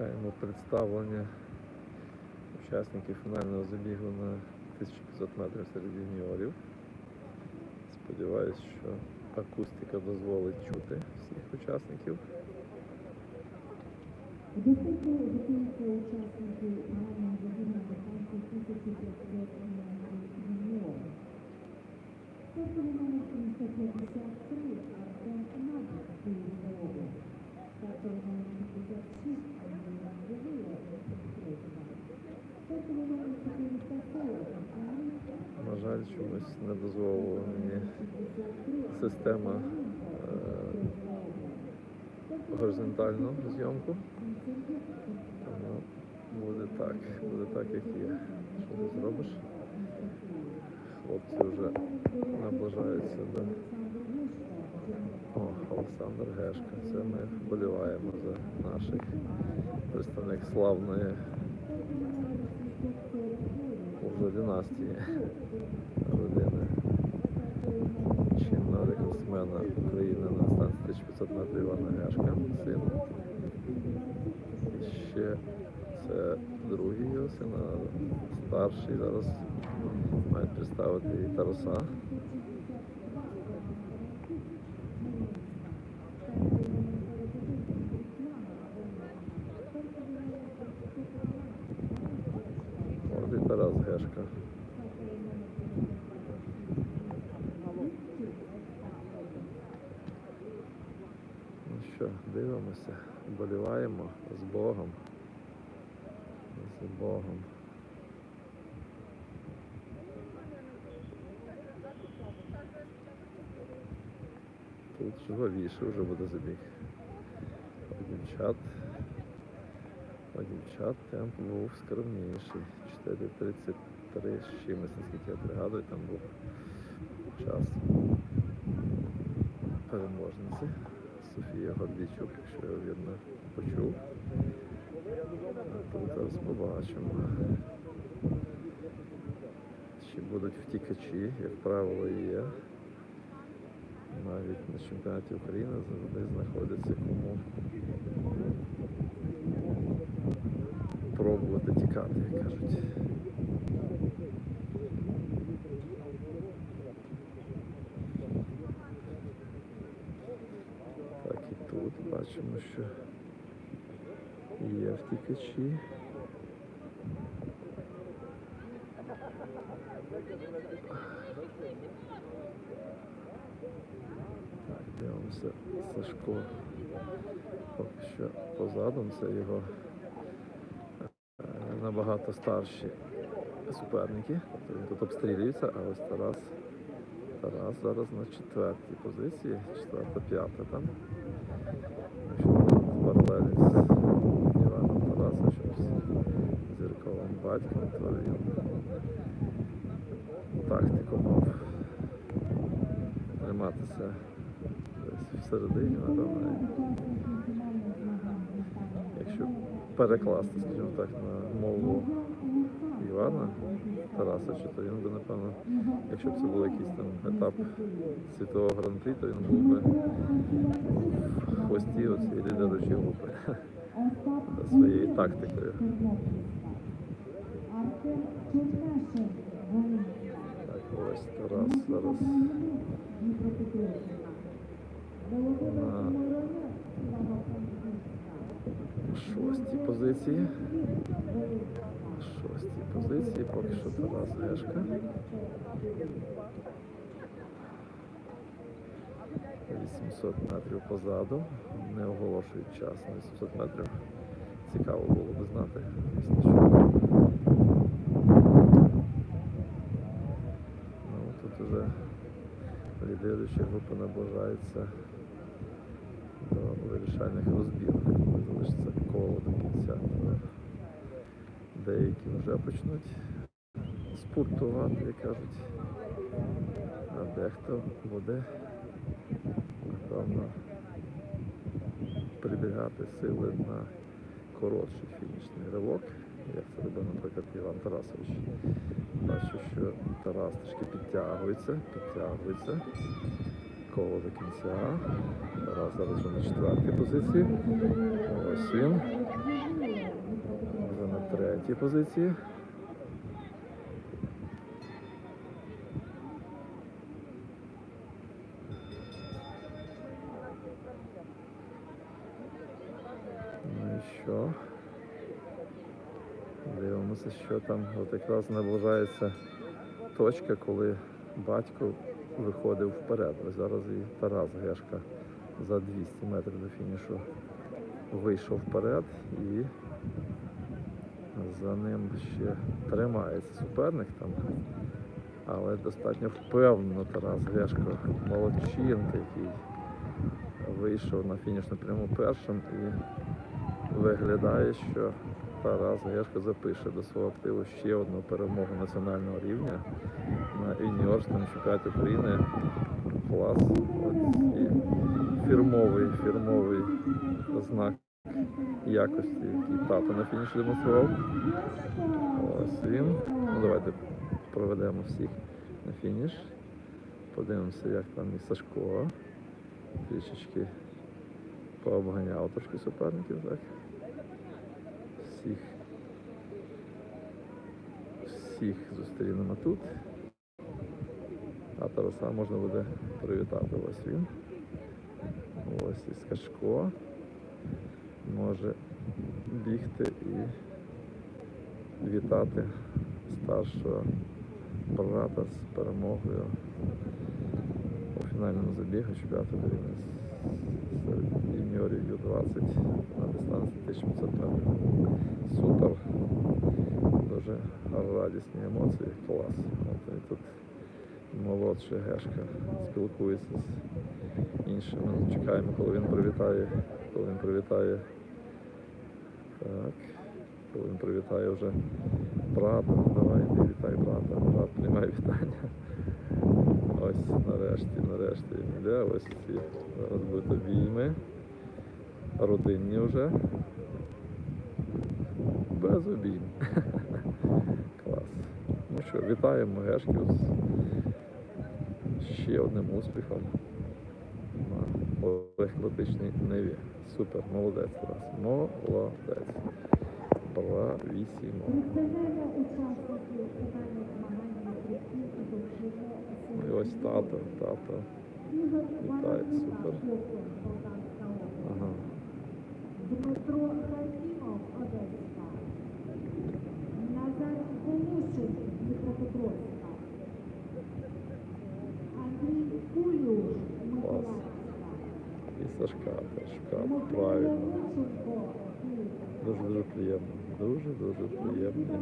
Чекаємо представлення учасників фінального забігу на 1500 метрів серед юніорів. Сподіваюсь, що акустика дозволить чути всіх учасників. Високо не дозволила мені система е, горизонтальну зйомку. Тому буде так, буде так, як є. Що ти зробиш? Хлопці вже наближаються до. О, Олександр Гешко. Це ми вболіваємо за наших представник славної вже династії чинного рекордсмена України на дистанції 1500 метрів Івана Гешка, син. Ще це другий його син, а старший зараз мають представити і Тараса. Тарас Гешка. Ну що, дивимося, вболіваємо з Богом. З Богом. Тут живовіше вже буде забіг. Дівчат. У дівчат темп був скромніший. 4.33 з чимось, наскільки я пригадую, там був час переможниці. Софія Гордійчук, якщо я вірно почув. Тут зараз побачимо. Чи будуть втікачі, як правило, є. Навіть на чемпіонаті України завжди знаходиться кому пробувати тікати, як кажуть. Так і тут бачимо, що Так, дивимося Сашко. Поки що позаду це його е, набагато старші суперники. Тобто він тут обстрілюється, а ось Тарас. Тарас зараз на четвертій позиції, четверта, п'ята там. Якщо паралелі з Іваном Тарасовичем, з зірковим батьком, то він тактику мав. Триматися десь всередині, напевно. Якщо перекласти, скажімо так, на мову Івана Тарасовича, то він би, напевно, якщо б це був якийсь там етап світового гран-прі, то він був би в хвості оцієї лідеручої групи за своєю тактикою. Так, ось Тарас зараз Миронюк, шостій позиції. Шостій позиції, поки що Тарас Гешка. 800 метрів позаду. Не оголошують час на 800 метрів. Цікаво було би знати. Ну, тут вже лідируюча група наближається до вирішальних розбірок. Залишиться коло до кінця. Деякі вже почнуть спортувати, як кажуть. А дехто буде, напевно, прибігати сили на коротший фінішний ривок, як це робив, наприклад, Іван Тарасович. Бачу, що Тарас трішки підтягується, підтягується. Коло до кінця. Тарас зараз вже на четвертій позиції. Ось він. третій позиції. Ну і що? Дивимося, що там. От якраз наближається точка, коли батько виходив вперед. Ось зараз і Тарас Гешка за 200 метрів до фінішу вийшов вперед і за ним ще тримається суперник там. Але достатньо впевнено Тарас Гешко, молодчинка, який вийшов на фінішну пряму першим і виглядає, що Тарас Гешко запише до свого активу ще одну перемогу національного рівня на юніорському чемпіонаті України. Клас. І фірмовий, фірмовий знак якості, який тато на фініші демонстрував. Ось він. Ну, давайте проведемо всіх на фініш. Подивимося, як там і Сашко. Трішечки пообганяв трошки суперників, так. Всіх. Всіх зустрінемо тут. А Тараса можна буде привітати. Ось він. Ось і Сашко може бігти і вітати старшого брата з перемогою у фінальному забігу чемпіонату України серед юніорів Ю-20 на дистанції 1500 метрів. Супер. Дуже радісні емоції, клас. От і тут молодший Гешка спілкується з іншими. Ну, Чекаємо, коли він привітає, коли він привітає. Так. Коли він привітає вже брата. Давай, ти вітай брата. Брат приймає вітання. Ось нарешті, нарешті він йде. Ось ці обійми. Родинні вже. Без обійм. Клас. Ну що, вітаємо Гешків з ще одним успіхом на легкоатлетичній ниві. Супер, молодець Тарас. Молодець. Бравісімо. Представляємо учасників фінальних змагань на стрибків і довжину Ну і ось тато, тато. Варенюк, супер. Ага. Дмитро Хакімов, Одеська. Назар Голушин, Дніпропетровська. Андрій Кулюш, Миколаївська. І Сашка теж. Правильно. Дуже дуже приємно. Дуже дуже приємно.